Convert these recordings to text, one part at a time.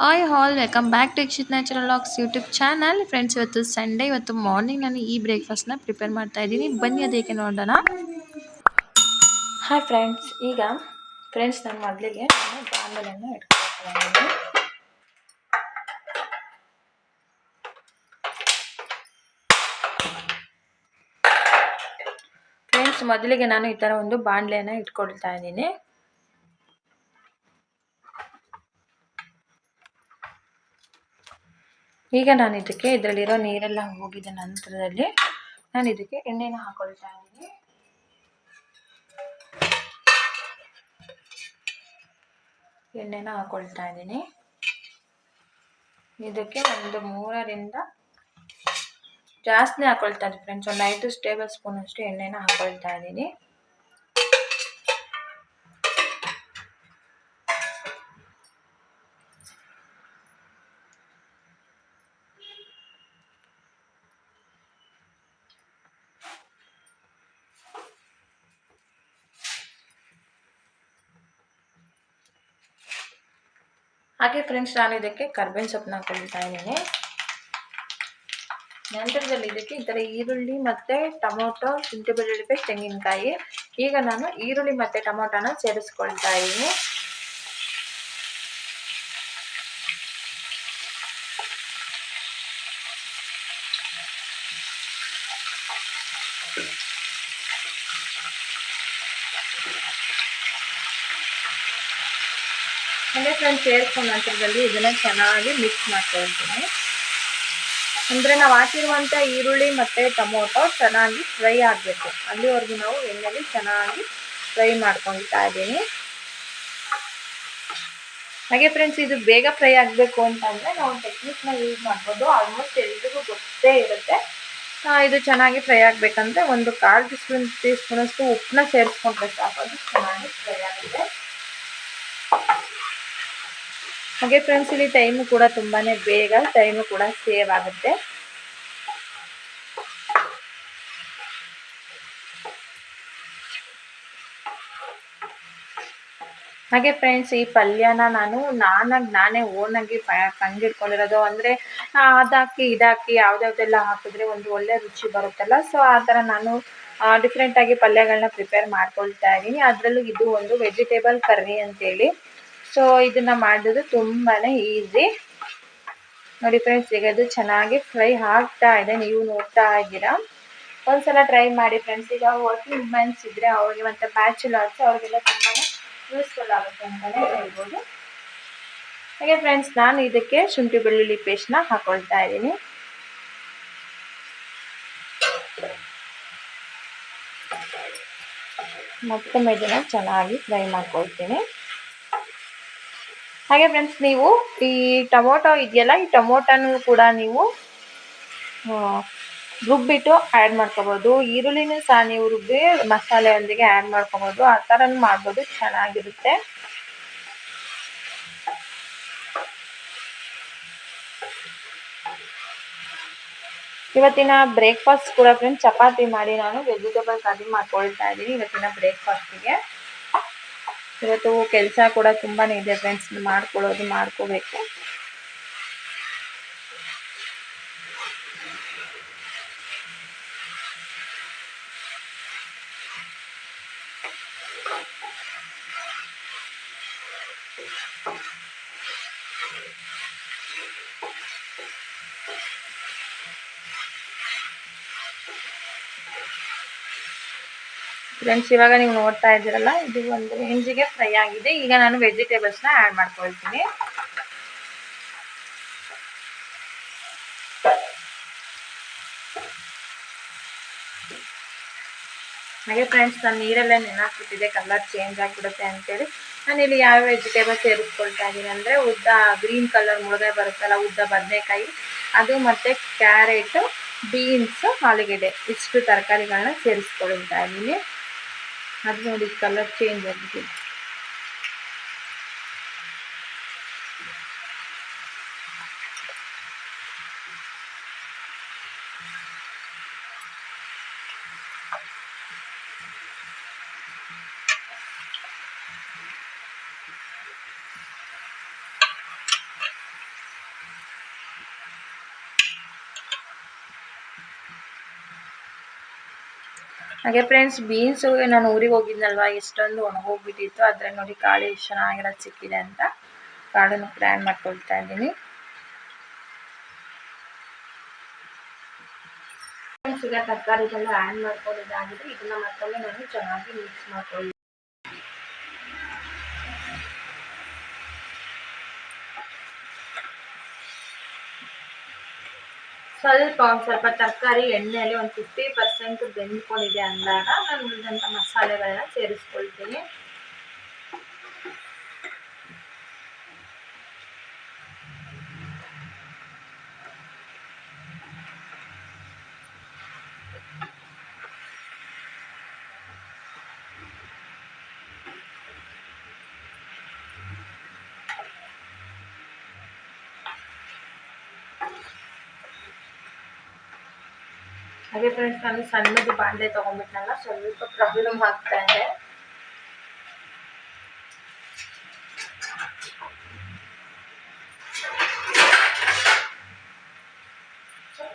Hi all welcome back to Ikshith natural locks YouTube channel friends ಇವತ್ತು Sunday ಇವತ್ತು morning ನಾನು ಈ ಬ್ರೇಕ್ಫಾಸ್ಟ್ನ prepare ಮಾಡ್ತಾ ಇದ್ದೀನಿ. ಬನ್ನಿ ಅದಕ್ಕೆ ನೋಡೋಣ. ಹಾಯ್ ಫ್ರೆಂಡ್ಸ್ ಈಗ ಫ್ರೆಂಡ್ಸ್ ನಾನು ಮೊದಲಿಗೆ ನಾನು ಇಟ್ಕೊಳ್ತಾ ಇಟ್ಕೊಳ್ತೀನಿ ಫ್ರೆಂಡ್ಸ್ ಮೊದಲಿಗೆ ನಾನು ಈ ಥರ ಒಂದು ಬಾಣಲೆಯನ್ನು ಇಟ್ಕೊಳ್ತಾ ಇದ್ದೀನಿ. ಈಗ ನಾನು ಇದಕ್ಕೆ ಇದರಲ್ಲಿರೋ ನೀರೆಲ್ಲ ಹೋಗಿದ ನಂತರದಲ್ಲಿ ನಾನು ಇದಕ್ಕೆ ಎಣ್ಣೆನ ಹಾಕೊಳ್ತಾ ಇದ್ದೀನಿ. ಎಣ್ಣೆನ ಹಾಕೊಳ್ತಾ ಇದ್ದೀನಿ. ಇದಕ್ಕೆ ಒಂದು ಮೂರರಿಂದ ಜಾಸ್ತಿ ಹಾಕೊಳ್ತಾ ಇದ್ದೀನಿ ಫ್ರೆಂಡ್ಸ್ ಒಂದು ಐದು ಟೇಬಲ್ ಸ್ಪೂನ್ ಅಷ್ಟು ಎಣ್ಣೆನ ಹಾಕೊಳ್ತಾ ಇದ್ದೀನಿ. ಹಾಗೆ ಫ್ರೆಂಡ್ಸ್ ನಾನು ಇದಕ್ಕೆ ಕರ್ಬೇವಿನ ಸೊಪ್ಪನ್ನ ಹಾಕೊಳ್ತಾ ಇದ್ದೀನಿ. ನಂತರದಲ್ಲಿ ಇದಕ್ಕೆ ಈ ಥರ ಈರುಳ್ಳಿ ಮತ್ತು ಟೊಮೊಟೊ ಶುಂಠಿ ಬೆಳ್ಳುಳ್ಳಿ ಪೇಸ್ಟ್ ತೆಂಗಿನಕಾಯಿ. ಈಗ ನಾನು ಈರುಳ್ಳಿ ಮತ್ತು ಟೊಮೊಟೊನ ಸೇರಿಸ್ಕೊಳ್ತಾ ಇದ್ದೀನಿ. ಅಂದರೆ ಫ್ರೆಂಡ್ಸ್ ಸೇರಿಸ್ಕೊಂಡ ನಂತರದಲ್ಲಿ ಇದನ್ನು ಚೆನ್ನಾಗಿ ಮಿಕ್ಸ್ ಮಾಡ್ಕೊಳ್ತೀನಿ. ಅಂದರೆ ನಾವು ಹಾಕಿರುವಂಥ ಈರುಳ್ಳಿ ಮತ್ತು ಟೊಮೊಟೊ ಚೆನ್ನಾಗಿ ಫ್ರೈ ಆಗಬೇಕು. ಅಲ್ಲಿವರೆಗೂ ನಾವು ಎಣ್ಣೆಲಿ ಚೆನ್ನಾಗಿ ಫ್ರೈ ಮಾಡ್ಕೊಳ್ತಾ ಇದ್ದೀನಿ. ಹಾಗೆ ಫ್ರೆಂಡ್ಸ್ ಇದು ಬೇಗ ಫ್ರೈ ಆಗಬೇಕು ಅಂತಂದರೆ ನಾವು ಟೆಕ್ನಿಕ್ನ ಯೂಸ್ ಮಾಡ್ಬೋದು. ಆಲ್ಮೋಸ್ಟ್ ಎಲ್ರಿಗೂ ಗೊತ್ತೇ ಇರುತ್ತೆ. ಇದು ಚೆನ್ನಾಗಿ ಫ್ರೈ ಆಗಬೇಕಂದ್ರೆ ಒಂದು ಕಾಲು ಟೀ ಸ್ಪೂನ್ ಟೀ ಸ್ಪೂನಷ್ಟು ಉಪ್ಪನ್ನ ಸೇರಿಸ್ಕೊಂಡ್ರೆ ಸಾಕು. ಅದು ಚೆನ್ನಾಗಿ ಫ್ರೈ ಆಗುತ್ತೆ. ಹಾಗೆ ಫ್ರೆಂಡ್ಸ್ ಇಲ್ಲಿ ಟೈಮು ಕೂಡ ತುಂಬಾ ಬೇಗ ಟೈಮು ಕೂಡ ಸೇವ್ ಆಗುತ್ತೆ. ಹಾಗೆ ಫ್ರೆಂಡ್ಸ್ ಈ ಪಲ್ಯನ ನಾನು ನಾನಾಗಿ ನಾನೇ ಓನಾಗಿ ಕಂಡಿಡ್ಕೊಂಡಿರೋದು ಅಂದರೆ ಅದಾಕಿ, ಇದಾಕಿ ಯಾವ್ದಾವ್ದೆಲ್ಲ ಹಾಕಿದ್ರೆ ಒಂದು ಒಳ್ಳೆ ರುಚಿ ಬರುತ್ತಲ್ಲ. ಸೊ ಆ ಥರ ನಾನು ಡಿಫ್ರೆಂಟಾಗಿ ಪಲ್ಯಗಳನ್ನ ಪ್ರಿಪೇರ್ ಮಾಡ್ಕೊಳ್ತಾ ಇದ್ದೀನಿ. ಅದರಲ್ಲೂ ಇದು ಒಂದು ವೆಜಿಟೇಬಲ್ ಕರ್ರಿ ಅಂತೇಳಿ. ಸೊ ಇದನ್ನು ಮಾಡೋದು ತುಂಬಾ ಈಸಿ ನೋಡಿ ಫ್ರೆಂಡ್ಸ್ ಈಗ ಅದು ಚೆನ್ನಾಗಿ ಫ್ರೈ ಆಗ್ತಾ ಇದೆ. ನೀವು ನೋಡ್ತಾ ಇದ್ದೀರಾ? ಒಂದ್ಸಲ ಟ್ರೈ ಮಾಡಿ ಫ್ರೆಂಡ್ಸ್ ಈಗ ವರ್ಕಿಂಗ್ ವುಮೆನ್ಸ್ ಇದ್ದರೆ ಅವ್ರಿಗೆ ಮತ್ತು ಬ್ಯಾಚುಲರ್ಸ್ ಅವ್ರಿಗೆಲ್ಲ ತುಂಬಾ ಯೂಸ್ಫುಲ್ ಆಗುತ್ತೆ ಅಂತಲೇ ಹೇಳ್ಬೋದು. ಹಾಗೆ ಫ್ರೆಂಡ್ಸ್ ನಾನು ಇದಕ್ಕೆ ಶುಂಠಿ ಬೆಳ್ಳುಳ್ಳಿ ಪೇಸ್ಟ್ನ ಹಾಕೊಳ್ತಾ ಇದ್ದೀನಿ. ಮತ್ತೊಮ್ಮೆ ಇದನ್ನು ಚೆನ್ನಾಗಿ ಫ್ರೈ ಮಾಡ್ಕೊಳ್ತೀನಿ. ಹಾಗೆ ಫ್ರೆಂಡ್ಸ್ ನೀವು ಈ ಟೊಮೊಟೊ ಇದೆಯಲ್ಲ, ಈ ಟೊಮೊಟೊನೂ ಕೂಡ ನೀವು ರುಬ್ಬಿಟ್ಟು ಆ್ಯಡ್ ಮಾಡ್ಕೋಬೋದು. ಈರುಳ್ಳಿನೂ ಸಹ ನೀವು ರುಬ್ಬಿ ಮಸಾಲೆಯೊಂದಿಗೆ ಆ್ಯಡ್ ಮಾಡ್ಕೋಬೋದು. ಆ ಥರನೂ ಮಾಡ್ಬೋದು, ಚೆನ್ನಾಗಿರುತ್ತೆ. ಇವತ್ತಿನ ಬ್ರೇಕ್ಫಾಸ್ಟ್ ಕೂಡ ಫ್ರೆಂಡ್ಸ್ ಚಪಾತಿ ಮಾಡಿ ನಾನು ವೆಜಿಟೇಬಲ್ ಕಡಿ ಮಾಡ್ಕೊಳ್ತಾ ಇದ್ದೀನಿ ಇವತ್ತಿನ ಬ್ರೇಕ್ಫಾಸ್ಟಿಗೆ ಇವತ್ತು ಕೆಲಸ ಕೂಡ ತುಂಬಾ ಇದೆ ಫ್ರೆಂಡ್ಸ್ ಮಾಡ್ಕೊಳ್ಳೋದು ಮಾಡ್ಕೋಬೇಕು. ಫ್ರೆಂಡ್ಸ್ ಇವಾಗ ನೀವು ನೋಡ್ತಾ ಇದ್ದೀರಲ್ಲ, ಇದು ಒಂದು ರೇಂಜಿಗೆ ಫ್ರೈ ಆಗಿದೆ. ಈಗ ನಾನು ವೆಜಿಟೇಬಲ್ಸ್ನ ಆ್ಯಡ್ ಮಾಡ್ಕೊಳ್ತೀನಿ. ಹಾಗೆ ಫ್ರೆಂಡ್ಸ್ ನಾನು ನೀರಲ್ಲೇ ನೆನಾಕ್ಬಿಟ್ಟಿದೆ ಕಲರ್ ಚೇಂಜ್ ಆಗಿಬಿಡುತ್ತೆ ಅಂತೇಳಿ. ನಾನು ಇಲ್ಲಿ ಯಾವ ವೆಜಿಟೇಬಲ್ ಸೇರಿಸ್ಕೊಳ್ತಾ ಇದ್ದೀನಿ ಅಂದರೆ ಉದ್ದ ಗ್ರೀನ್ ಕಲರ್ ಮುಳುಗಾಯಿ ಬರುತ್ತಲ್ಲ, ಉದ್ದ ಬದನೆಕಾಯಿ, ಅದು ಮತ್ತು ಕ್ಯಾರೆಟು ಬೀನ್ಸ್ ಆಲೂಗೆಡ್ಡೆ. ಇಷ್ಟು ತರಕಾರಿಗಳನ್ನ ಸೇರಿಸ್ಕೊಳ್ತಾ ಇದ್ದೀನಿ. ಅದು ನೋಡಿ ಕಲರ್ ಚೇಂಜ್ ಆಗಿದೆ. ಹಾಗೆ ಫ್ರೆಂಡ್ಸ್ ಬೀನ್ಸು ನಾನು ಊರಿಗೆ ಹೋಗಿದ್ನಲ್ವ, ಎಷ್ಟೊಂದು ಒಣಗೋಗ್ಬಿಟ್ಟಿತ್ತು. ಅದ್ರಲ್ಲಿ ನೋಡಿ ಕಾಳು ಎಷ್ಟು ಚೆನ್ನಾಗಿರೋದು ಸಿಕ್ಕಿದೆ ಅಂತ ಕಾಳನ್ನು ಆ್ಯಡ್ ಮಾಡ್ಕೊಳ್ತಾ ಇದ್ದೀನಿ. ಫ್ರೆಂಡ್ಸ್ ಈಗ ತರಕಾರಿಗೆಲ್ಲ ಆ್ಯಡ್ ಮಾಡ್ಕೊಂಡಿದ್ದಾಗಿದೆ ಇದನ್ನ ಮತ್ತೊಮ್ಮೆ ನಾನು ಚೆನ್ನಾಗಿ ಮಿಕ್ಸ್ ಮಾಡ್ಕೊಳ್ಳಿ. ಸ್ವಲ್ಪ ಒಂದು ಸ್ವಲ್ಪ ತರಕಾರಿ ಎಣ್ಣೆಯಲ್ಲಿ ಒಂದು ಫಿಫ್ಟಿ ಪರ್ಸೆಂಟ್ ಬೆಂದ್ಕೊಂಡಿದೆ ಅಂದಾಗ ನಾನು ಉಳಿದಂಥ ಮಸಾಲೆಗಳನ್ನ ಸೇರಿಸ್ಕೊಳ್ತೀನಿ. ಹಾಗೆ ಫ್ರೆಂಡ್ಸ್ ನಾನು ಸಣ್ಣದು ಬಾಂಡೆ ತೊಗೊಂಡ್ಬಿಟ್ನಲ್ಲ ಸ್ವಲ್ಪ ಪ್ರಾಬ್ಲಮ್ ಆಗ್ತಾ ಇದೆ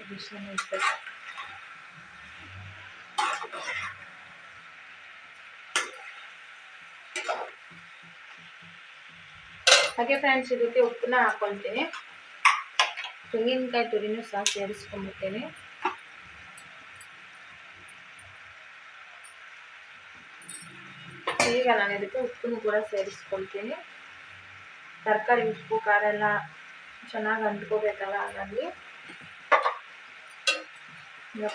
ಬಿಸಿಲು ಇಡ್ಬೇಕು. ಹಾಗೆ ಫ್ರೆಂಡ್ಸ್ ಇದಕ್ಕೆ ಉಪ್ಪನ್ನ ಹಾಕೊಳ್ತೀನಿ ತೆಂಗಿನಕಾಯಿ ತುರಿನೂ ಸಹ ಸೇರಿಸ್ಕೊಂಡ್ಬಿಡ್ತೀನಿ ಈಗ ನಾನು ಇದಕ್ಕೆ ಉಪ್ಪನ್ನು ಕೂಡ ಸೇರಿಸ್ಕೊಳ್ತೀನಿ. ತರಕಾರಿ, ಉಪ್ಪು, ಖಾರ ಎಲ್ಲ ಚೆನ್ನಾಗಿ ಅಂಟ್ಕೋಬೇಕಲ್ಲ, ಹಾಗಾಗಿ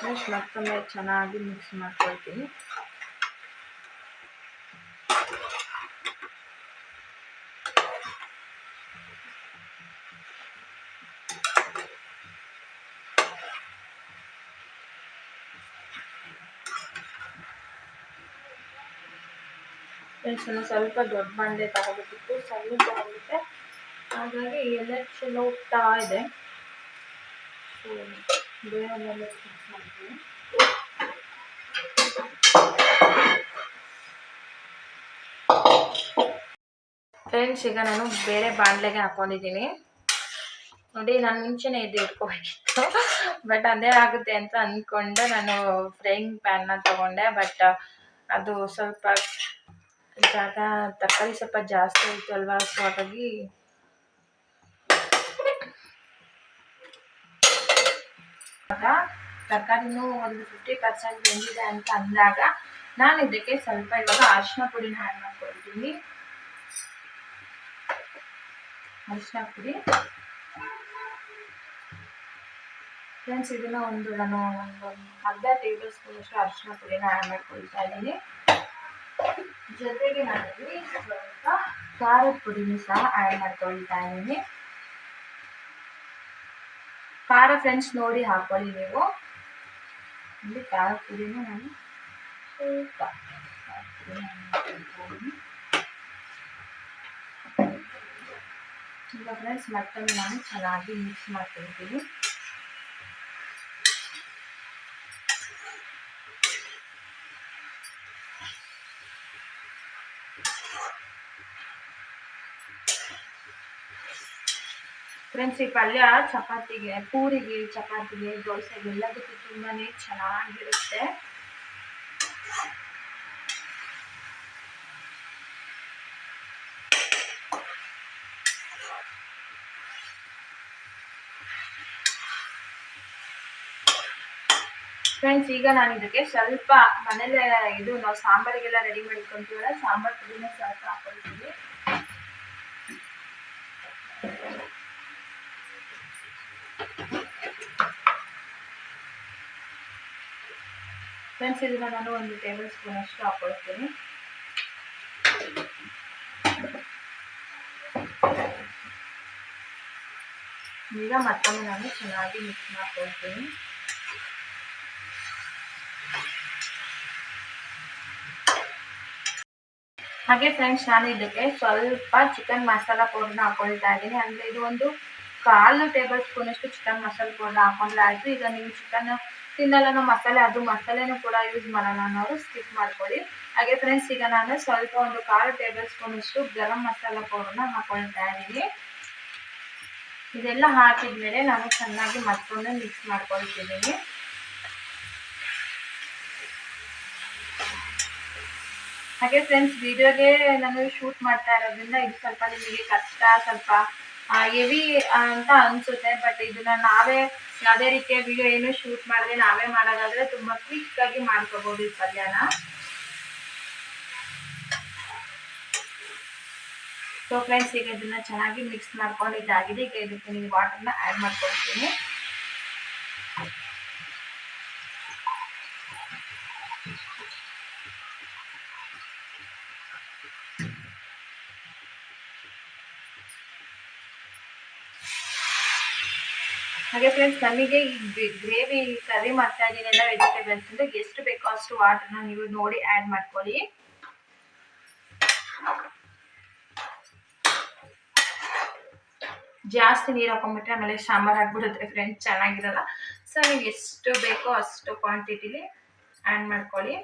ಫ್ರೆಂಡ್ಸ್ ಮತ್ತೊಮ್ಮೆ ಚೆನ್ನಾಗಿ ಮಿಕ್ಸ್ ಮಾಡ್ಕೊಳ್ತೀನಿ. ಫ್ರೆಂಡ್ಸ್ ಸ್ವಲ್ಪ ದೊಡ್ಡ ಬಾಂಡೆ ತಗೋಬೇಕಿತ್ತು ಸಣ್ಣ ತಗೊಂಡಿದ್ದೆ ಹಾಗಾಗಿ ಎಲ್ಲ ಚಲೋ ಹೋಗ್ತಾ ಇದೆ. ಸೊ ಬೇರೆ ಮೇಲೆ ಮಾಡ್ತೀನಿ. ಫ್ರೆಂಡ್ಸ್ ಈಗ ನಾನು ಬೇರೆ ಬಾಂಡ್ಲೆಗೆ ಹಾಕೊಂಡಿದ್ದೀನಿ. ನೋಡಿ, ನಾನು ಮುಂಚೆನೇ ಇದು ಇಟ್ಕೋಬೇಕಿತ್ತು ಬಟ್ ಅದೇ ಆಗುತ್ತೆ ಅಂತ ಅಂದ್ಕೊಂಡೆ ನಾನು ಫ್ರೈಯಿಂಗ್ ಪ್ಯಾನ್ನ ತಗೊಂಡೆ ಬಟ್ ಅದು ಸ್ವಲ್ಪ ಜಾಗ ತರಕಾರಿ ಸ್ವಲ್ಪ ಜಾಸ್ತಿ ಆಯಿತು ಅಲ್ವಾ? ಸೊ ಹಾಗಾಗಿ ತರಕಾರಿನೂ ಒಂದು ಫಿಫ್ಟಿ ಪರ್ಸೆಂಟ್ ಬಂದಿದೆ ಅಂತ ಅಂದಾಗ ನಾನು ಇದಕ್ಕೆ ಸ್ವಲ್ಪ ಇವಾಗ ಅರಿಶಿನ ಪುಡಿನ ಆ್ಯಡ್ ಮಾಡ್ಕೊಳ್ತೀನಿ. ಅರಿಶಿನ ಪುಡಿ. ಫ್ರೆಂಡ್ಸ್ ಇದನ್ನ ಒಂದು ನಾನು ಒಂದು ಅರ್ಧ ಟೇಬಲ್ ಸ್ಪೂನ್ ಅರಿಶಿನ ಪುಡಿನ ಆ್ಯಡ್ ಮಾಡ್ಕೊಳ್ತಾ ಇದ್ದೀನಿ. ಜೊತೆಗೆ ನಾನಿಲ್ಲಿ ಸ್ವಲ್ಪ ಖಾರದ ಪುಡಿನೂ ಸಹ ಆ್ಯಡ್ ಮಾಡ್ಕೊಳ್ತಾ ಇದ್ದೀನಿ. ಖಾರ ಫ್ರೆಂಡ್ಸ್ ನೋಡಿ ಹಾಕೊಳ್ಳಿ ನೀವು. ಇಲ್ಲಿ ಖಾರ ಪುಡಿನ ನಾನು ಸ್ವಲ್ಪ. ಈಗ ಫ್ರೆಂಡ್ಸ್ ಮತ್ತೊಮ್ಮೆ ನಾನು ಚೆನ್ನಾಗಿ ಮಿಕ್ಸ್ ಮಾಡ್ಕೊಳ್ತೀನಿ. ಫ್ರೆಂಡ್ಸ್ ಈ ಪಲ್ಯ ಚಪಾತಿಗೆ, ಪೂರಿಗೆ, ಚಪಾತಿಗೆ, ದೋಸೆಗೆ ಎಲ್ಲದಕ್ಕೂ ತುಂಬಾ ಚೆನ್ನಾಗಿರುತ್ತೆ. ಫ್ರೆಂಡ್ಸ್ ಈಗ ನಾನು ಇದಕ್ಕೆ ಸ್ವಲ್ಪ ಮನೇಲೆ ಇದು ನಾವು ಸಾಂಬಾರಿಗೆಲ್ಲ ರೆಡಿ ಮಾಡಿಕೊಂತೀವಲ್ಲ, ಸಾಂಬಾರ್ ಪುಡಿನ ಸ್ವಲ್ಪ ಹಾಕೊಳ್ತೀವಿ. ಫ್ರೆಂಡ್ಸ್ ಇದನ್ನ ನಾನು ಒಂದು ಟೇಬಲ್ ಸ್ಪೂನ್ ಅಷ್ಟು ಹಾಕೊಳ್ತೀನಿ. ಈಗ ಮತ್ತೊಮ್ಮೆ ನಾನು ಚೆನ್ನಾಗಿ ಮಿಕ್ಸ್ ಮಾಡ್ಕೊಳ್ತೀನಿ. ಹಾಗೆ ಫ್ರೆಂಡ್ಸ್ ನಾನು ಇದಕ್ಕೆ ಸ್ವಲ್ಪ ಚಿಕನ್ ಮಸಾಲ ಪೌಡರ್ನ ಹಾಕೊಳ್ತಾ ಇದ್ದೀನಿ. ಅಂದರೆ ಇದು ಒಂದು ಕಾಲು ಟೇಬಲ್ ಸ್ಪೂನಷ್ಟು ಚಿಕನ್ ಮಸಾಲ ಪೌಡರ್ ಹಾಕೊಂಡ್ರೆ ಆಯಿತು ಈಗ ನೀವು ಚಿಕನ್ ತಿನ್ನಲ್ಲ ನಾವು ಮಸಾಲೆ, ಅದು ಮಸಾಲೆನೂ ಕೂಡ ಯೂಸ್ ಮಾಡೋಣ ಅನ್ನೋರು ಸ್ಕಿಪ್ ಮಾಡ್ಕೊಳ್ಳಿ. ಹಾಗೆ ಫ್ರೆಂಡ್ಸ್ ಈಗ ನಾನು ಸ್ವಲ್ಪ ಒಂದು ಕಾಲು ಟೇಬಲ್ ಸ್ಪೂನ್ ಅಷ್ಟು ಗರಂ ಮಸಾಲ ಪೌಡರ್ನ ಹಾಕೊಳ್ತಾ ಇದ್ದೀನಿ. ಇದೆಲ್ಲ ಹಾಕಿದ್ಮೇಲೆ ನಾನು ಚೆನ್ನಾಗಿ ಮತ್ತೊಂದು ಮಿಕ್ಸ್ ಮಾಡ್ಕೊಳ್ತಿದ್ದೀನಿ. ಹಾಗೆ ಫ್ರೆಂಡ್ಸ್ ವಿಡಿಯೋಗೆ ನಾನು ಶೂಟ್ ಮಾಡ್ತಾ ಇರೋದ್ರಿಂದ ಇದು ಸ್ವಲ್ಪ ನಿಮಗೆ ಕಷ್ಟ, ಸ್ವಲ್ಪ ಹೆವಿ ಅಂತ ಅನ್ಸುತ್ತೆ ಬಟ್ ಇದನ್ನ ನಾವೇ, ಯಾವುದೇ ರೀತಿಯ ವಿಡಿಯೋ ಏನು ಶೂಟ್ ಮಾಡದೆ ನಾವೇ ಮಾಡೋದಾದ್ರೆ ತುಂಬಾ ಕ್ವಿಕ್ ಆಗಿ ಮಾಡ್ಕೋಬಹುದು ಈ ಪಲ್ಯನ. ಸೊ ಫ್ರೆಂಡ್ಸ್ ಈಗ ಇದನ್ನ ಚೆನ್ನಾಗಿ ಮಿಕ್ಸ್ ಮಾಡ್ಕೊಂಡು ಇದಾಗಿದೆ ಈಗ ಇದಕ್ಕೆ ನೀವು ವಾಟರ್ನ ಆ್ಯಡ್ ಮಾಡ್ಕೊಳ್ತೀನಿ. ಹಾಗೆ ಫ್ರೆಂಡ್ಸ್ ನಮಗೆ ಈ ಗ್ರೇವಿ ಕರಿ ಮಾಡ್ತಾ ಇದ್ದೀನಿ ಎಲ್ಲ ವೆಜಿಟೇಬಲ್ಸ್ ಅಂದ್ರೆ ಎಷ್ಟು ಬೇಕೋ ಅಷ್ಟು ವಾಟರ್ನ ನೀವು ನೋಡಿ ಆ್ಯಡ್ ಮಾಡ್ಕೊಳ್ಳಿ. ಜಾಸ್ತಿ ನೀರು ಹಾಕೊಂಡ್ಬಿಟ್ರೆ ಆಮೇಲೆ ಸಾಂಬಾರು ಹಾಕ್ಬಿಡುತ್ತೆ ಫ್ರೆಂಡ್ಸ್ ಚೆನ್ನಾಗಿರಲ್ಲ. ಸೊ ನೀವು ಎಷ್ಟು ಬೇಕೋ ಅಷ್ಟು ಕ್ವಾಂಟಿಟಿಲಿ ಆ್ಯಡ್ ಮಾಡ್ಕೊಳ್ಳಿ.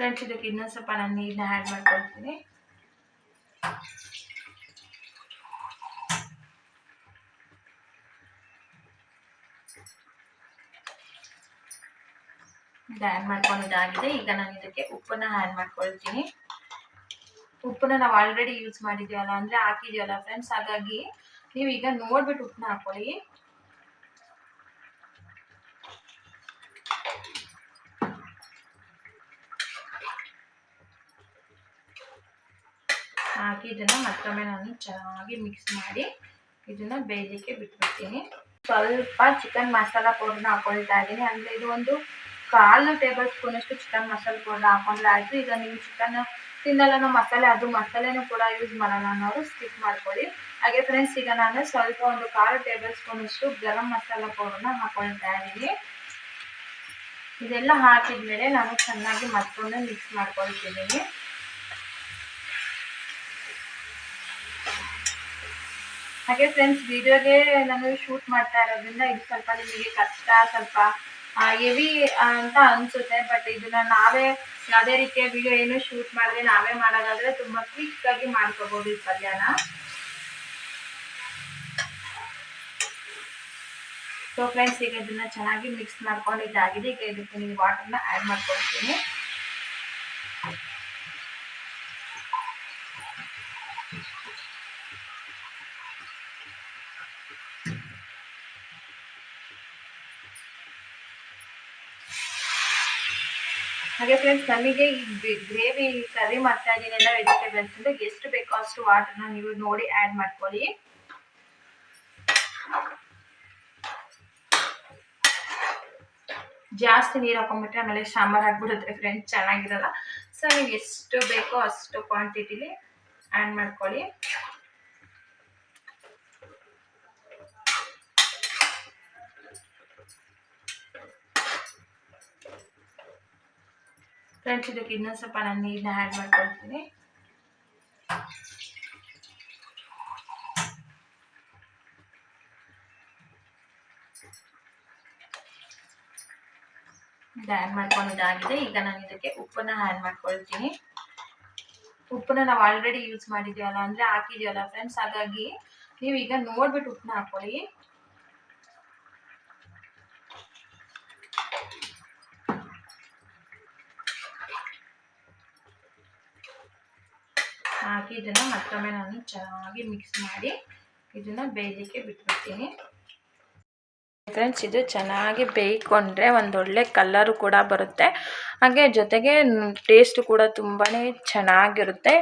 ಫ್ರೆಂಡ್ಸ್, ಇದಕ್ಕೆ ಇನ್ನೊಂದು ಸ್ವಲ್ಪ ನಾನು ನೀರನ್ನ ಆ್ಯಡ್ ಮಾಡ್ಕೊಳ್ತೀನಿ. ಇದು ಆ್ಯಡ್ ಮಾಡ್ಕೊಂಡಿದ್ದಾಗಿದೆ ಈಗ ನಾನು ಇದಕ್ಕೆ ಉಪ್ಪನ್ನ ಆ್ಯಡ್ ಮಾಡ್ಕೊಳ್ತೀನಿ. ಉಪ್ಪನ್ನ ನಾವು ಆಲ್ರೆಡಿ ಯೂಸ್ ಮಾಡಿದ್ದೀವಲ್ಲ ಅಂದರೆ ಹಾಕಿದ್ದೀವಲ್ಲ ಫ್ರೆಂಡ್ಸ್ ಹಾಗಾಗಿ ನೀವು ಈಗ ನೋಡ್ಬಿಟ್ಟು ಉಪ್ಪನ್ನ ಹಾಕೊಳ್ಳಿ. ಹಾಕಿ ಇದನ್ನ ಮತ್ತೊಮ್ಮೆ ನಾನು ಚೆನ್ನಾಗಿ ಮಿಕ್ಸ್ ಮಾಡಿ ಇದನ್ನ ಬೇಯಲಿಕ್ಕೆ ಬಿಟ್ಬಿಡ್ತೀನಿ. ಸ್ವಲ್ಪ ಚಿಕನ್ ಮಸಾಲ ಪೌಡರ್ನ ಹಾಕೊಳ್ತಾ ಇದ್ದೀನಿ. ಅಂದರೆ ಇದು ಒಂದು ಕಾಲು ಟೇಬಲ್ ಸ್ಪೂನ್ ಅಷ್ಟು ಚಿಕನ್ ಮಸಾಲ ಪೌಡರ್ ಹಾಕೊಂಡ್ರೆ ಆಯಿತು ಈಗ ನೀವು ಚಿಕನ್ ತಿನ್ನಲ್ಲ ನಾವು ಮಸಾಲೆ, ಅದು ಮಸಾಲೆನೂ ಕೂಡ ಯೂಸ್ ಮಾಡೋಣ ಅನ್ನೋರು ಸ್ಕಿಪ್ ಮಾಡ್ಕೊಳ್ಳಿ. ಹಾಗೆ ಫ್ರೆಂಡ್ಸ್ ಈಗ ನಾನು ಸ್ವಲ್ಪ ಒಂದು ಕಾಲು ಟೇಬಲ್ ಸ್ಪೂನ್ ಅಷ್ಟು ಗರಂ ಮಸಾಲ ಪೌಡರ್ನ ಹಾಕೊಳ್ತಾ ಇದ್ದೀನಿ. ಇದೆಲ್ಲ ಹಾಕಿದ್ಮೇಲೆ ನಾನು ಚೆನ್ನಾಗಿ ಮತ್ತೊಮ್ಮೆ ಮಿಕ್ಸ್ ಮಾಡ್ಕೊಳ್ತಿದ್ದೀನಿ. ಹಾಗೆ ಫ್ರೆಂಡ್ಸ್ ವಿಡಿಯೋಗೆ ನಾನು ಶೂಟ್ ಮಾಡ್ತಾ ಇರೋದ್ರಿಂದ ಇದು ಸ್ವಲ್ಪ ನಿಮಗೆ ಕಷ್ಟ, ಸ್ವಲ್ಪ ಹೆವಿ ಅಂತ ಅನ್ಸುತ್ತೆ. ಬಟ್ ಇದನ್ನ ನಾವೇ ಯಾವುದೇ ರೀತಿಯ ವಿಡಿಯೋ ಏನು ಶೂಟ್ ಮಾಡದೆ ನಾವೇ ಮಾಡೋದಾದ್ರೆ ತುಂಬ ಕ್ವಿಕ್ ಆಗಿ ಮಾಡ್ಕೋಬಹುದು ಈ ಪಲ್ಯನ. ಸೊ ಫ್ರೆಂಡ್ಸ್ ಈಗ ಇದನ್ನ ಚೆನ್ನಾಗಿ ಮಿಕ್ಸ್ ಮಾಡ್ಕೊಂಡಿದ್ದಾಗಿದೆ ಈಗ ಇದಕ್ಕೆ ನೀವು ವಾಟರ್ನ ಆ್ಯಡ್ ಮಾಡ್ಕೊಳ್ತೀನಿ ಹಾಗೆ ಫ್ರೆಂಡ್ಸ್ ನಮಗೆ ಈ ಗ್ರೇವಿ ಕರಿ ಮಾಡ್ತಾ ಇದ್ದೀನಿ, ಎಲ್ಲ ವೆಜಿಟೇಬಲ್ಸ್ ಅಂದ್ರೆ ಎಷ್ಟು ಬೇಕೋ ಅಷ್ಟು ವಾಟರ್ನ ನೀವು ನೋಡಿ ಆ್ಯಡ್ ಮಾಡ್ಕೊಳ್ಳಿ. ಜಾಸ್ತಿ ನೀರು ಹಾಕೊಂಡ್ಬಿಟ್ರೆ ಆಮೇಲೆ ಸಾಂಬಾರು ಹಾಕ್ಬಿಡುತ್ತೆ ಫ್ರೆಂಡ್ಸ್ ಚೆನ್ನಾಗಿರಲ್ಲ. ಸೊ ನೀವು ಎಷ್ಟು ಬೇಕೋ ಅಷ್ಟು ಕ್ವಾಂಟಿಟಿಲಿ ಆ್ಯಡ್ ಮಾಡ್ಕೊಳ್ಳಿ. ಫ್ರೆಂಡ್ಸ್ ಇದಕ್ಕೆ ಇನ್ನೊಂದು ಸ್ವಲ್ಪ ನಾನು ನೀರನ್ನ ಆ್ಯಡ್ ಮಾಡ್ಕೊಳ್ತೀನಿ. ಆ್ಯಡ್ ಮಾಡ್ಕೊಂಡಿದ್ದಾಗಿದೆ. ಈಗ ನಾನು ಇದಕ್ಕೆ ಉಪ್ಪನ್ನ ಆ್ಯಡ್ ಮಾಡ್ಕೊಳ್ತೀನಿ. ಉಪ್ಪನ್ನ ನಾವು ಆಲ್ರೆಡಿ ಯೂಸ್ ಮಾಡಿದ್ದೀವಲ್ಲ ಅಂದರೆ ಹಾಕಿದ್ದೀವಲ್ಲ ಫ್ರೆಂಡ್ಸ್ ಹಾಗಾಗಿ ನೀವೀಗ ನೋಡ್ಬಿಟ್ಟು ಉಪ್ಪನ್ನ ಹಾಕೊಳ್ಳಿ. ಹಾಕಿ ಇದನ್ನು ಮತ್ತೊಮ್ಮೆ ನಾನು ಚೆನ್ನಾಗಿ ಮಿಕ್ಸ್ ಮಾಡಿ ಇದನ್ನು ಬೇಯಲಿಕ್ಕೆ ಬಿಟ್ಬಿಡ್ತೀನಿ. ಫ್ರೆಂಡ್ಸ್ ಇದು ಚೆನ್ನಾಗಿ ಬೇಯ್ಕೊಂಡ್ರೆ ಒಂದೊಳ್ಳೆ ಕಲ್ಲರು ಕೂಡ ಬರುತ್ತೆ. ಹಾಗೆ ಜೊತೆಗೆ ಟೇಸ್ಟು ಕೂಡ ತುಂಬಾ ಚೆನ್ನಾಗಿರುತ್ತೆ.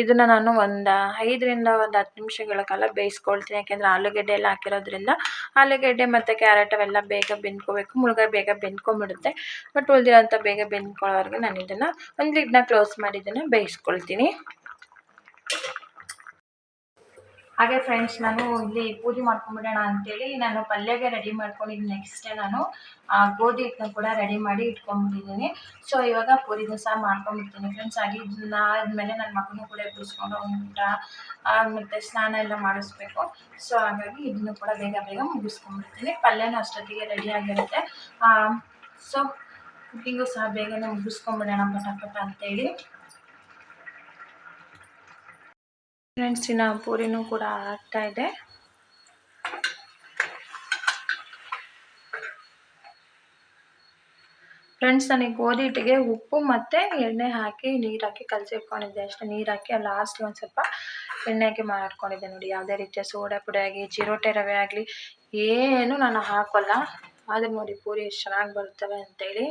ಇದನ್ನು ನಾನು ಒಂದು ಐದರಿಂದ ಒಂದು ಹತ್ತು ನಿಮಿಷಗಳ ಕಾಲ ಬೇಯಿಸ್ಕೊಳ್ತೀನಿ. ಯಾಕೆಂದರೆ ಆಲೂಗೆಡ್ಡೆ ಎಲ್ಲ ಹಾಕಿರೋದ್ರಿಂದ ಆಲೂಗೆಡ್ಡೆ ಮತ್ತು ಕ್ಯಾರೆಟ್ ಅವೆಲ್ಲ ಬೇಗ ಬೆಂದ್ಕೋಬೇಕು. ಮುಳುಗಾಯಿ ಬೇಗ ಬೆಂದ್ಕೊಂಬಿಡುತ್ತೆ ಬಟ್ ಉಳಿದಿರೋಂಥ ಬೇಗ ಬೆಂದ್ಕೊಳ್ಳೋವರೆಗೆ ನಾನು ಇದನ್ನು ಒಂದು ಲಿಡ್ನ ಕ್ಲೋಸ್ ಮಾಡಿ ಇದನ್ನು ಬೇಯಿಸ್ಕೊಳ್ತೀನಿ. ಹಾಗೆ ಫ್ರೆಂಡ್ಸ್ ನಾನು ಇಲ್ಲಿ ಪೂರಿ ಮಾಡ್ಕೊಂಡ್ಬಿಡೋಣ ಅಂತೇಳಿ ನಾನು ಪಲ್ಯಗೆ ರೆಡಿ ಮಾಡ್ಕೊಂಡಿದ್ದೀನಿ ನೆಕ್ಸ್ಟೇ ನಾನು. ಗೋಧಿ ಹಿಟ್ಟನ್ನ ಕೂಡ ರೆಡಿ ಮಾಡಿ ಇಟ್ಕೊಂಡ್ಬಿಟ್ಟಿದ್ದೀನಿ ಸೊ ಇವಾಗ ಪೂರಿ ದೋಸೆ ಮಾಡ್ಕೊಂಡ್ಬಿಡ್ತೀನಿ ಫ್ರೆಂಡ್ಸ್ ಹಾಗೆ ಇದನ್ನ ಆದಮೇಲೆ ನನ್ನ ಮಗನೂ ಕೂಡ ಎಬ್ಬಿಸ್ಕೊಂಡು ಊಟ ಮತ್ತು ಸ್ನಾನ ಎಲ್ಲ ಮಾಡಿಸ್ಬೇಕು. ಸೊ ಹಾಗಾಗಿ ಇದನ್ನು ಕೂಡ ಬೇಗ ಬೇಗ ಮುಗಿಸ್ಕೊಂಡ್ಬಿಡ್ತೀನಿ ಪಲ್ಯನೂ ಅಷ್ಟೊತ್ತಿಗೆ ರೆಡಿ ಆಗಿರುತ್ತೆ. ಸೊ ಕುಕ್ಕಿಂಗು ಸಹ ಬೇಗನೆ ಮುಗಿಸ್ಕೊಂಬಿಡೋಣ ಪಟ ಪಟ ಅಂತೇಳಿ. ಫ್ರೆಂಡ್ಸ್, ಇನ್ನು ಪೂರಿನೂ ಕೂಡ ಆಗ್ತಾ ಇದೆ. ಫ್ರೆಂಡ್ಸ್ ನನಗೆ ಗೋಧಿ ಹಿಟ್ಟಿಗೆ ಉಪ್ಪು ಮತ್ತು ಎಣ್ಣೆ ಹಾಕಿ, ನೀರು ಹಾಕಿ ಕಲಸಿಟ್ಕೊಂಡಿದ್ದೆ ಅಷ್ಟೇ ನೀರು ಹಾಕಿ ಲಾಸ್ಟ್ ಒಂದು ಸ್ವಲ್ಪ ಎಣ್ಣೆ ಹಾಕಿ ಮಾಡ್ಕೊಂಡಿದ್ದೆ ನೋಡಿ. ಯಾವುದೇ ರೀತಿಯ ಸೋಡಾ ಪುಡಿ ಆಗಲಿ, ಚಿರೋಟೆ ರವೆ ಆಗಲಿ, ಏನು ನಾನು ಹಾಕೋಲ್ಲ. ಆದ್ರೆ ನೋಡಿ, ಪೂರಿ ಎಷ್ಟು ಚೆನ್ನಾಗಿ ಬರ್ತವೆ ಅಂತೇಳಿ.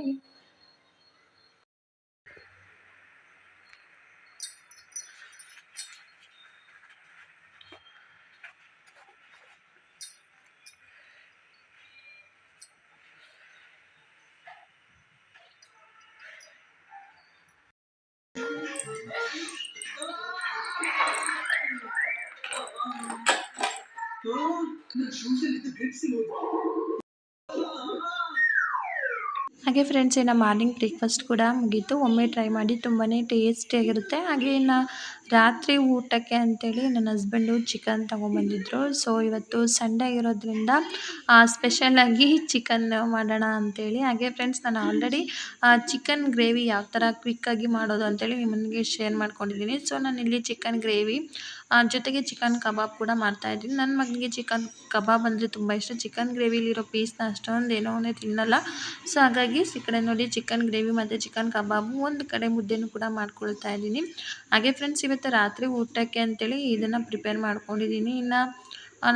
ಹಾಗೆ ಫ್ರೆಂಡ್ಸ್ ಇನ್ನು ಮಾರ್ನಿಂಗ್ ಬ್ರೇಕ್ಫಾಸ್ಟ್ ಕೂಡ ಮುಗೀತು. ಒಮ್ಮೆ ಟ್ರೈ ಮಾಡಿ ತುಂಬಾ ಟೇಸ್ಟಿಯಾಗಿರುತ್ತೆ ಹಾಗೆ ಇನ್ನು ರಾತ್ರಿ ಊಟಕ್ಕೆ ಅಂತೇಳಿ ನನ್ನ ಹಸ್ಬೆಂಡು ಚಿಕನ್ ತೊಗೊಂಬಂದಿದ್ರು ಸೊ ಇವತ್ತು ಸಂಡೇ ಆಗಿರೋದ್ರಿಂದ ಸ್ಪೆಷಲಾಗಿ ಚಿಕನ್ ಮಾಡೋಣ ಅಂತೇಳಿ. ಹಾಗೆ ಫ್ರೆಂಡ್ಸ್ ನಾನು ಆಲ್ರೆಡಿ ಚಿಕನ್ ಗ್ರೇವಿ ಯಾವ ಥರ ಕ್ವಿಕ್ಕಾಗಿ ಮಾಡೋದು ಅಂತೇಳಿ ನಿಮ್ಮನಿಗೆ ಶೇರ್ ಮಾಡ್ಕೊಂಡಿದ್ದೀನಿ. ಸೊ ನಾನು ಇಲ್ಲಿ ಚಿಕನ್ ಗ್ರೇವಿ ಜೊತೆಗೆ ಚಿಕನ್ ಕಬಾಬ್ ಕೂಡ ಮಾಡ್ತಾಯಿದ್ದೀನಿ ನನ್ನ ಮಗನಿಗೆ ಚಿಕನ್ ಕಬಾಬ್ ಅಂದರೆ ತುಂಬ ಇಷ್ಟ. ಚಿಕನ್ ಗ್ರೇವಿಲಿರೋ ಪೀಸ್ನ ಅಷ್ಟೊಂದು ಏನೋ ತಿನ್ನಲ್ಲ. ಸೊ ಹಾಗಾಗಿ ಈ ಕಡೆ ನೋಡಿ ಚಿಕನ್ ಗ್ರೇವಿ ಮತ್ತು ಚಿಕನ್ ಕಬಾಬು ಒಂದು ಕಡೆ ಮುದ್ದೆನೂ ಕೂಡ ಮಾಡ್ಕೊಳ್ತಾ ಇದ್ದೀನಿ. ಹಾಗೆ ಫ್ರೆಂಡ್ಸ್ ಇವತ್ತು ರಾತ್ರಿ ಊಟಕ್ಕೆ ಅಂತೇಳಿ ಇದನ್ನು ಪ್ರಿಪೇರ್ ಮಾಡ್ಕೊಂಡಿದ್ದೀನಿ. ಇನ್ನು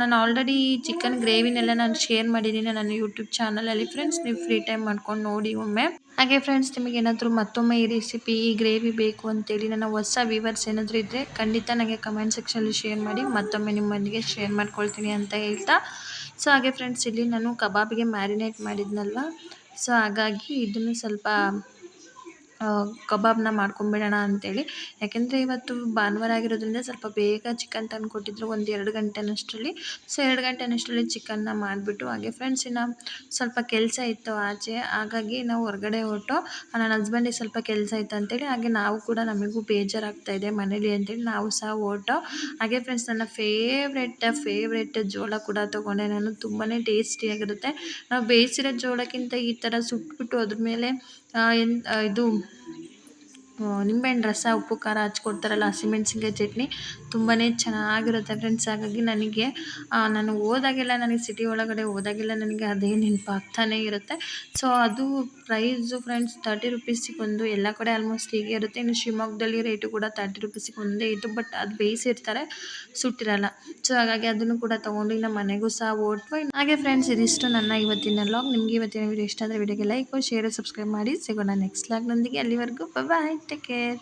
ನಾನು ಆಲ್ರೆಡಿ ಚಿಕನ್ ಗ್ರೇವಿನೆಲ್ಲ ನಾನು ಶೇರ್ ಮಾಡಿದ್ದೀನಿ ನನ್ನ ಯೂಟ್ಯೂಬ್ ಚಾನಲಲ್ಲಿ ಫ್ರೆಂಡ್ಸ್ ನೀವು ಫ್ರೀ ಟೈಮ್ ಮಾಡ್ಕೊಂಡು ನೋಡಿ ಒಮ್ಮೆ. ಹಾಗೆ ಫ್ರೆಂಡ್ಸ್ ನಿಮಗೆ ಏನಾದರೂ ಮತ್ತೊಮ್ಮೆ ಈ ರೆಸಿಪಿ ಈ ಗ್ರೇವಿ ಬೇಕು ಅಂತೇಳಿ ನನ್ನ ಹೊಸ ವ್ಯೂವರ್ಸ್ ಏನಾದರೂ ಇದ್ದರೆ ಖಂಡಿತ ನನಗೆ ಕಮೆಂಟ್ ಸೆಕ್ಷನಲ್ಲಿ ಶೇರ್ ಮಾಡಿ, ಮತ್ತೊಮ್ಮೆ ನಿಮ್ಮೊಂದಿಗೆ ಶೇರ್ ಮಾಡ್ಕೊಳ್ತೀನಿ ಅಂತ ಹೇಳ್ತಾ. ಸೊ ಹಾಗೆ ಫ್ರೆಂಡ್ಸ್ ಇಲ್ಲಿ ನಾನು ಕಬಾಬಿಗೆ ಮ್ಯಾರಿನೇಟ್ ಮಾಡಿದ್ನಲ್ವ? ಸೊ ಹಾಗಾಗಿ ಇದನ್ನು ಸ್ವಲ್ಪ ಕಬಾಬ್ನ ಮಾಡ್ಕೊಂಬಿಡೋಣ ಅಂತೇಳಿ. ಯಾಕೆಂದರೆ ಇವತ್ತು ಭಾನುವಾರ ಆಗಿರೋದ್ರಿಂದ ಸ್ವಲ್ಪ ಬೇಗ ಚಿಕನ್ ತಂದು ಕೊಟ್ಟಿದ್ರು, ಒಂದು ಎರಡು ಗಂಟೆನಷ್ಟರಲ್ಲಿ. ಸೊ ಎರಡು ಗಂಟೆನಷ್ಟರಲ್ಲಿ ಚಿಕನ್ನ ಮಾಡಿಬಿಟ್ಟು, ಹಾಗೆ ಫ್ರೆಂಡ್ಸ್ ಇನ್ನು ಸ್ವಲ್ಪ ಕೆಲಸ ಇತ್ತು ಆಚೆ. ಹಾಗಾಗಿ ನಾವು ಹೊರಗಡೆ ಹೊರಟು ನನ್ನ ಹಸ್ಬೆಂಡಿಗೆ ಸ್ವಲ್ಪ ಕೆಲಸ ಇತ್ತು ಅಂತೇಳಿ, ಹಾಗೆ ನಾವು ಕೂಡ ನಮಗೂ ಬೇಜಾರಾಗ್ತಾ ಇದೆ ಮನೇಲಿ ಅಂತೇಳಿ ನಾವು ಸಹ ಹೊರಟು. ಹಾಗೆ ಫ್ರೆಂಡ್ಸ್ ನನ್ನ ಫೇವ್ರೆಟ್ ಫೇವ್ರೆಟ್ ಜೋಳ ಕೂಡ ತೊಗೊಂಡೆ. ನಾನು ತುಂಬಾ ಟೇಸ್ಟಿಯಾಗಿರುತ್ತೆ ನಾವು ಬೇಯಿಸಿರೋ ಜೋಳಕ್ಕಿಂತ ಈ ಥರ ಸುಟ್ಬಿಟ್ಟು ಅದ್ರ ಮೇಲೆ ಇದು ನಿಂಬೆಹಣ್ಣು ರಸ, ಉಪ್ಪು, ಖಾರ ಹಚ್ಕೊಡ್ತಾರಲ್ಲ ಹಸಿಮೆಣ್ಸಿನ್ಕಾಯಿ ಚಟ್ನಿ ತುಂಬಾ ಚೆನ್ನಾಗಿರುತ್ತೆ ಫ್ರೆಂಡ್ಸ್ ಹಾಗಾಗಿ ನನಗೆ ನಾನು ಹೋದಾಗೆಲ್ಲ ನನಗೆ ಸಿಟಿ ಒಳಗಡೆ ಹೋದಾಗೆಲ್ಲ ನನಗೆ ಅದೇ ನೆನಪಾಗ್ತಾನೆ ಇರುತ್ತೆ. ಸೊ ಅದು ಪ್ರೈಸು ಫ್ರೆಂಡ್ಸ್ ತರ್ಟಿ ರುಪೀಸಿಗೆ ಒಂದು, ಎಲ್ಲ ಕಡೆ ಆಲ್ಮೋಸ್ಟ್ ಹೀಗೆ ಇರುತ್ತೆ. ಇನ್ನು ಶಿವಮೊಗ್ಗದಲ್ಲಿ ರೇಟು ಕೂಡ ತರ್ಟಿ ರುಪೀಸಿಗೆ ಒಂದೇ ಇತ್ತು ಬಟ್ ಅದು ಬೇಯಿಸಿರ್ತಾರೆ ಸುಟ್ಟಿರಲ್ಲ. ಸೊ ಹಾಗಾಗಿ ಅದನ್ನು ಕೂಡ ತೊಗೊಂಡು ಇನ್ನು ಮನೆಗೂ ಸಹ ಓಟ್ವ ಹಾಗೆ ಫ್ರೆಂಡ್ಸ್ ಇದಿಷ್ಟು ನನ್ನ ಇವತ್ತಿನ ಲಾಗ್ ನಿಮಗೆ ಇವತ್ತಿನ ವೀಡಿಯೋ ಇಷ್ಟ ಆದರೆ ವಿಡಿಯೋಗೆ ಲೈಕ್ ಶೇರ್ ಸಬ್ಸ್ಕ್ರೈಬ್ ಮಾಡಿ. ಸಿಗೋಣ ನೆಕ್ಸ್ಟ್ ಲಾಗ್ನೊಂದಿಗೆ ಅಲ್ಲಿವರೆಗೂ ಬಾಯ್ ಟೇಕ್ ಕೇರ್